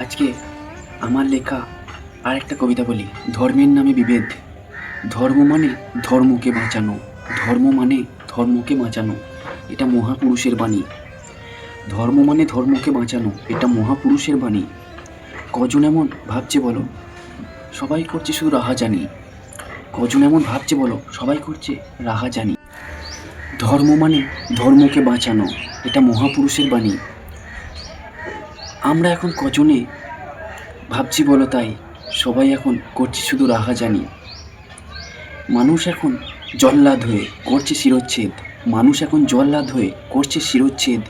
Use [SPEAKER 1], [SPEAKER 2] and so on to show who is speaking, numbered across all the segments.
[SPEAKER 1] আজকে আমার লেখা আর একটা কবিতা বলি। ধর্মের নামে বিভেদ। ধর্ম মানে ধর্মকে বাঁচানো। ধর্ম মানে ধর্মকে বাঁচানো। এটা মহাপুরুষের বাণী। ধর্ম মানে ধর্মকে বাঁচানো। এটা মহাপুরুষের বাণী। কজন এমন ভাবছে বলো? সবাই করছে শুধু রাহা জানি কজন এমন ভাবছে বলো? সবাই করছে রাহা জানি ধর্ম মানে ধর্মকে বাঁচানো। এটা মহাপুরুষের বাণী। আমরা এখন কজনে? ভাবছি বলো তাই, সবাই এখন করছে শুধু রাহা জানি মানুষ এখন জল্লাদ হয়ে করছে শিরোচ্ছেদ। মানুষ এখন জল্লাদ হয়ে করছে শিরোচ্ছেদ।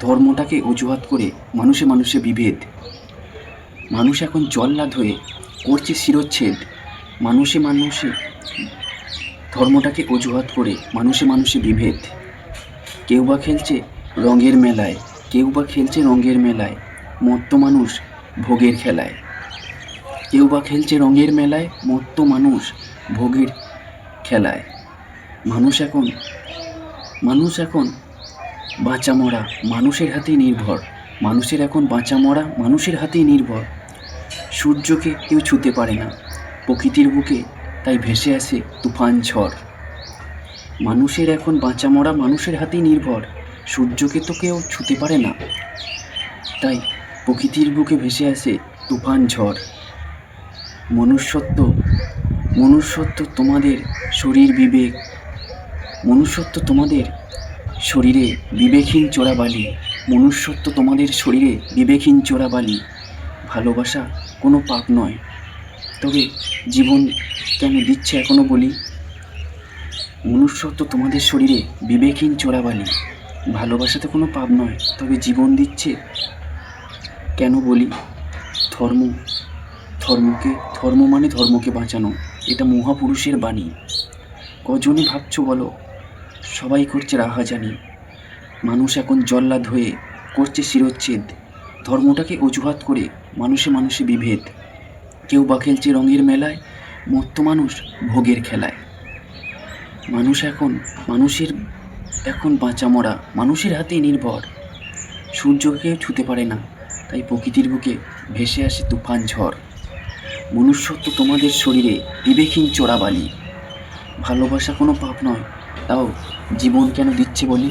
[SPEAKER 1] ধর্মটাকে অজুহাত করে মানুষে মানুষে বিভেদ। মানুষ এখন জল্লাদ হয়ে করছে শিরোচ্ছেদ। মানুষে মানুষে ধর্মটাকে অজুহাত করে মানুষে মানুষে বিভেদ। কেউ বা খেলছে রঙের মেলায়, কেউ বা খেলছে রঙের মেলায়। মত্ত মানুষ ভোগের খেলায়। কেউ বা খেলছে রঙের মেলায়, মত্ত মানুষ ভোগের খেলায়। মানুষ এখন মানুষ এখন বাঁচা মরা মানুষের হাতেই নির্ভর। মানুষের এখন বাঁচা মরা মানুষের হাতেই নির্ভর। সূর্যকে কেউ ছুতে পারে না, প্রকৃতির বুকে তাই ভেসে আসে তুফান ঝড়। মানুষের এখন বাঁচা মরা মানুষের হাতেই নির্ভর, সূর্যকে তো কেউ ছুতে পারে না। তাই প্রকৃতির বুকে ভেসে আসে তুফান ঝড়। মনুষ্যত্ব মনুষ্যত্ব তোমাদের শরীর বিবেক, মনুষ্যত্ব তোমাদের শরীরে বিবেকহীন চোরাবালি, মনুষ্যত্ব তোমাদের শরীরে বিবেকহীন চোরাবালি। ভালোবাসা কোনো পাপ নয়। তবে জীবন কেন দিচ্ছে এখনও বলি? মনুষ্যত্ব তোমাদের শরীরে বিবেকহীন চোরাবালি। ভালোবাসাতে কোনো পাপ নয়, তবে জীবন দিচ্ছে কেন বলি? ধর্ম, ধর্মকে, ধর্ম মানে ধর্মকে বাঁচানো। এটা মহাপুরুষের বাণী। কজনই ভাবছ বলো? সবাই করছে রাহাজানি। মানুষ এখন জল্লাদ হয়ে করছে শিরোচ্ছেদ। ধর্মটাকে অজুহাত করে মানুষে মানুষে বিভেদ। কেউ বা খেলছে রঙের মেলায়, মত্ত মানুষ ভোগের খেলায়। মানুষ এখন, মানুষের এখন বাঁচা মরা, মানুষের হাতে নির্ভর। সূর্যকে ছুতে পারে না। তাই প্রকৃতির বুকে ভেসে আসে তুফান ঝড়। মনুষ্যত্ব তোমাদের শরীরে বিবেকহীন চোরাবালি। ভালোবাসা কোনো পাপ নয়, তাও জীবন কেন দিচ্ছে বলি?